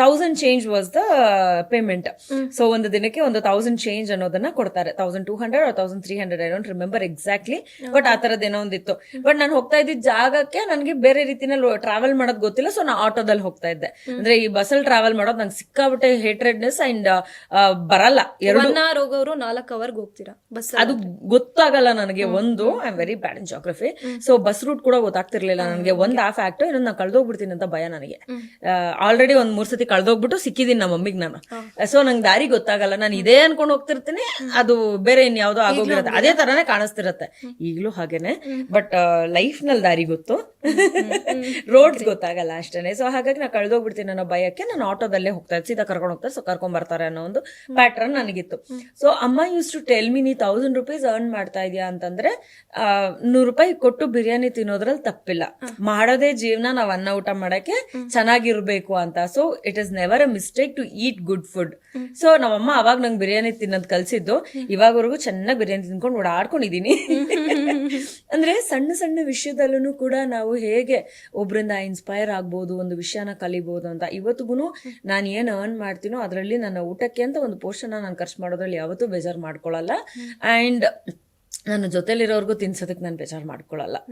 Thousand change was the payment so ಒಂದು ದಿನಕ್ಕೆ ಒಂದು ತೌಸಂಡ್ ಚೇಂಜ್ ಅನ್ನೋದನ್ನ ಕೊಡ್ತಾರೆ. Thousand two hundred thousand three hundred I don't remember exactly but ಆ ತರದ್ ಏನೋ ಒಂದಿತ್ತು. ಬಟ್ ನಾನು ಹೋಗ್ತಾ ಇದ್ದಿದ್ದ ಜಾಗಕ್ಕೆ ನನಗೆ ಬೇರೆ ರೀತಿನಲ್ಲಿ ಟ್ರಾವೆಲ್ ಮಾಡೋದು ಗೊತ್ತಿಲ್ಲ ಸೊ ನಾ ಆಟೋದಲ್ಲಿ ಹೋಗ್ತಾ ಇದ್ದೆ. ಅಂದ್ರೆ ಈ ಬಸ್ಸಲ್ಲಿ ಟ್ರಾವೆಲ್ ಮಾಡೋದು ನಂಗೆ ಸಿಕ್ಕಾಬಿಟ್ಟೆ ಹೇಟ್ರೆಡ್ನೆಸ್ ಅಂಡ್ ಬರಲ್ಲ. ಎರಡು ಒನ್ ಅವರ್ ಹೋಗೋರು ನಾಲ್ಕು ಅವರ್ಗೆ ಹೋಗ್ತೀರಾ ಬಸ್ ಅದು ಗೊತ್ತಾಗಲ್ಲ ನನಗೆ ಒಂದು. I am very bad in geography so bus route ಕೂಡ ಗೊತ್ತಾಗ್ತಿರ್ಲಿಲ್ಲ ನನಗೆ. ಒಂದ್ ಆ ಆಕ್ಟ್ ಇನ್ನೊಂದು ನಾನು ಕಳ್ದೋಗ್ಬಿಡ್ತೀನಿ ಅಂತ ಭಯ ನನಗೆ. ಆಲ್ರೆಡಿ ಒಂದ್ ಮೂರ್ ಸತಿ ಕಳ್ದೋಗ್ಬಿಟ್ಟು ಸಿಕ್ಕಿದೀನಿ ನಮ್ಮ ಮಮ್ಮಿಗೆ ನಾನು. ಸೊ ನಂಗೆ ದಾರಿ ಗೊತ್ತಾಗಲ್ಲ. ನಾನು ಇದೇ ಅನ್ಕೊಂಡು ಹೋಗ್ತಿರ್ತೀನಿ ಅದು ಬೇರೆ ಇನ್ ಯಾವ್ದೋ ಆಗೋಗಿರುತ್ತೆ. ಅದೇ ತರಾನೇ ಕಾಣಿಸ್ತಿರತ್ತೆ. ಈಗಲೂ ಹಾಗೇನೆ. ಬಟ್ ಲೈಫ್ನಲ್ಲಿ ದಾರಿ ಗೊತ್ತು. ರೋಡ್ಸ್ ಗೊತ್ತಾಗಲ್ಲ ಅಷ್ಟೇನೆ. ಸೊ ಹಾಗಾಗಿ ನಾ ಕಳ್ದೋಗ್ಬಿಡ್ತೀನಿ ಅನ್ನೋ ಭಯಕ್ಕೆ ನಾನು ಆಟೋದಲ್ಲೇ ಹೋಗ್ತಾ ಇದ್ದೆ. ಸೀದಾ ಕರ್ಕೊಂಡು ಹೋಗ್ತಾರೆ. ಸೊ ಕರ್ಕೊಂಡ್ ಬರ್ತಾರೆ ಅನ್ನೋ ಒಂದು ಪ್ಯಾಟ್ರನ್ ನನಗಿತ್ತು. ಸೊ ಅಮ್ಮ ಯೂಸ್ ಟು ಟೆಲ್ ಮಿ ನೀ ತೌಸಂಡ್ ರುಪೀಸ್ ಅರ್ನ್ ಮಾಡ್ತಾ ಇದೀಯಾ? ಅಂತಂದ್ರೆ ನೂರು ರೂಪಾಯಿ ಕೊಟ್ಟು ಬಿರಿಯಾನಿ ತಿನ್ನೋದ್ರಲ್ಲಿ ತಪ್ಪಿಲ್ಲ. ಮಾಡೋದೇ ಜೀವನ ನಾವ್ ಅನ್ನ ಊಟ ಮಾಡಕ್ಕೆ ಚೆನ್ನಾಗಿರ್ಬೇಕು ಅಂತ. So it is never a mistake to eat good food so ನಮ್ಮಮ್ಮ ಅವಾಗ ನಂಗೆ ಬಿರಿಯಾನಿ ತಿನ್ನೋದ್ ಕಲ್ಸಿದ್ದು. ಇವಾಗವರೆಗೂ ಚೆನ್ನಾಗಿ ಬಿರಿಯಾನಿ ತಿನ್ಕೊಂಡು ಓಡಾಡ್ಕೊಂಡಿದೀನಿ. ಅಂದ್ರೆ ಸಣ್ಣ ಸಣ್ಣ ವಿಷಯದಲ್ಲೂ ಕೂಡ ನಾವು ಹೇಗೆ ಒಬ್ಬರಿಂದ ಇನ್ಸ್ಪೈರ್ ಆಗ್ಬೋದು ಒಂದು ವಿಷಯನ ಕಲಿಬಹುದು ಅಂತ. ಇವತ್ತಿಗೂ ನಾನು ಏನು ಅರ್ನ್ ಮಾಡ್ತೀನೋ ಅದರಲ್ಲಿ ನನ್ನ ಊಟಕ್ಕೆ ಅಂತ ಒಂದು ಪೋರ್ಷನ್ ನಾನು ಖರ್ಚು ಮಾಡೋದ್ರಲ್ಲಿ ಯಾವತ್ತೂ ಬೇಜಾರು ಮಾಡ್ಕೊಳ್ಳಲ್ಲ ಅಂಡ್ ನನ್ನ ಜೊತೆಲಿರೋರ್ಗು ತಿನ್ಸೋದಕ್ಕೆ ನಾನು ಬೇಜಾರು ಮಾಡ್ಕೊಳ್ಳಲ್ಲ